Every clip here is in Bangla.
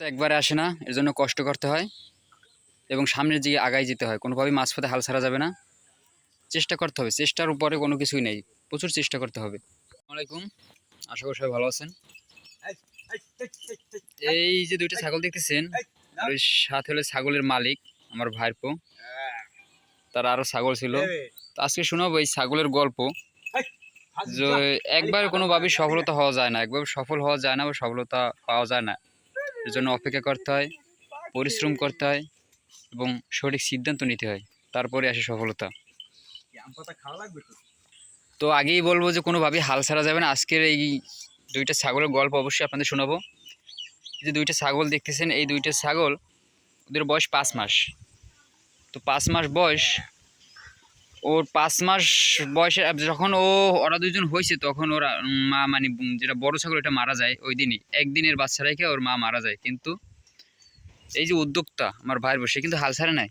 তো একবারে আসে না এর জন্য কষ্ট করতে হয় এবং সামনের দিকে আগায় যেতে হয়। কোনোভাবেই মাঝপথে হাল ছাড়া যাবে না। চেষ্টা করতে হবে, চেষ্টার উপরে কোনো কিছুই নেই, প্রচুর চেষ্টা করতে হবে। আসসালামাইকুম আশা করি সবাই ভালো আছেন। এই যে দুইটা ছাগল দেখতেছেন, ওই সাথে হলো ছাগলের মালিক, আমার ভাইপো। তার আরও ছাগল ছিল। তো আজকে শোনাবো এই ছাগলের গল্প। যে একবার কোনোভাবেই সফলতা হওয়া যায় না, একবার সফল হওয়া যায় না বা সফলতা পাওয়া যায় না। এর জন্য অপেক্ষা করতে হয়, পরিশ্রম করতে হয় এবং সঠিক সিদ্ধান্ত নিতে হয়। তারপরে আসে সফলতা। তো আগেই বলব যে কোনোভাবেই হাল ছাড়া যাবে না। আজকের এই দুইটা ছাগলের গল্প অবশ্যই আপনাদের শোনাবো। যে দুইটা ছাগল দেখতেছেন, এই দুইটা ছাগল, ওদের বয়স পাঁচ মাস। তো পাঁচ মাস বয়স ওর পাঁচ মাস বয়সে যখন ও ওরা দুজন হয়েছে তখন ওরা মা মানে যেটা বড় ছাগল এটা মারা যায় ওই দিনই। একদিনের বাচ্চা রেখে ওর মা মারা যায়। কিন্তু এই যে উদ্যোক্তা আমার ভাইয়ের বউ, সে কিন্তু হাল ছাড়ে নাই।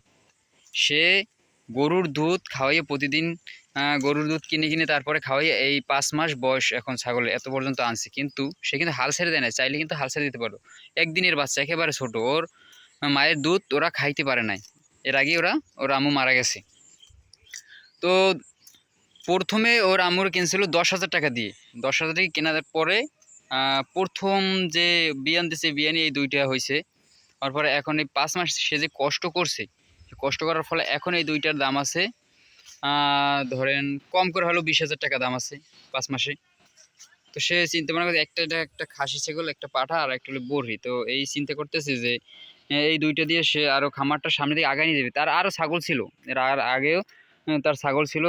সে গরুর দুধ খাওয়াইয়ে প্রতিদিন গরুর দুধ কিনে কিনে তারপরে খাওয়াইয়ে এই পাঁচ মাস বয়স এখন ছাগলের এত পর্যন্ত আনছে। কিন্তু সে কিন্তু হাল ছেড়ে দেয় না চাইলে কিন্তু হাল ছেড়ে দিতে পারো। একদিনের বাচ্চা একেবারে ছোট। ওর মায়ের দুধ ওরা খাইতে পারে নাই। এর আগে ওরা ওর আম্মু মারা গেছে। তো প্রথমে ওর আম্মুর কিনছিল দশ হাজার টাকা দিয়ে। দশ হাজার টাকা কেনার পরে প্রথম যে বিয়ান দিছে, বিয়ানি এই দুইটা হয়েছে তারপরে এখন এই পাঁচ মাস সে যে কষ্ট করছে কষ্ট করার ফলে এখন এই দুইটার দাম আছে ধরেন কম করে হলেও বিশ হাজার টাকা দাম আছে পাঁচ মাসে। তো সে চিন্তা মনে করছে একটা একটা খাসি ছাগল, একটা পাঠা আর একটা হলো বড়ি তো এই চিন্তা করতেছে যে, এই দুইটা দিয়ে সে আরও খামারটা সামনে দিকে আগায় নিয়ে যাবে। তার আরও ছাগল ছিল। এর আর আগেও তার ছাগল ছিল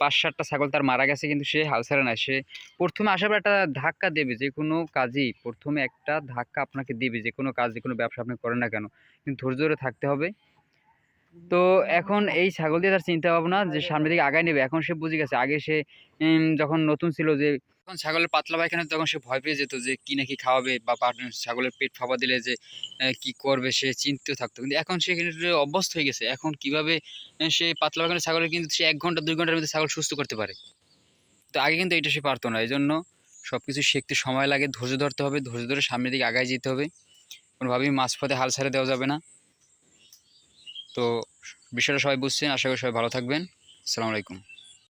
পাঁচ সাতটা ছাগল তার মারা গেছে, কিন্তু সে হাল ছাড়ে না সে প্রথমে আসার একটা ধাক্কা দেবে, যে কোনো কাজই প্রথমে একটা ধাক্কা আপনাকে দেবে, যে কোনো কাজ, যে কোনো ব্যবসা আপনি করেন না কেন। কিন্তু ধৈর্য ধরে থাকতে হবে। তো এখন এই ছাগল দিয়ে তার চিন্তা ভাবনা যে সামনের দিকে আগায় নেবে। এখন সে বুঝে গেছে, আগে সে যখন নতুন ছিল যে তখন ছাগলের পাতলা পায়খানা তখন সে ভয় পেয়ে যেত যে কি নাকি খাওয়াবে বা ছাগলের পেট ফাঁপা দিলে যে কি করবে সে চিন্তিত থাকতো। কিন্তু এখন সে কিন্তু অভ্যস্ত হয়ে গেছে। এখন কীভাবে সে পাতলা পায়খানা ছাগলের কিন্তু সে এক ঘণ্টা, দুই ঘণ্টার মধ্যে ছাগল সুস্থ করতে পারে। তো আগে কিন্তু এটা সে পারতো না। এই জন্য সব কিছু শিখতে সময় লাগে, ধৈর্য ধরতে হবে, ধৈর্য ধরে সামনের দিকে আগায় যেতে হবে। কোনোভাবেই মাঝপথে হাল ছেড়ে দেওয়া যাবে না। তো বিষয়টা সবাই বুঝছেন। আশা করি সবাই ভালো থাকবেন। আসসালামু আলাইকুম।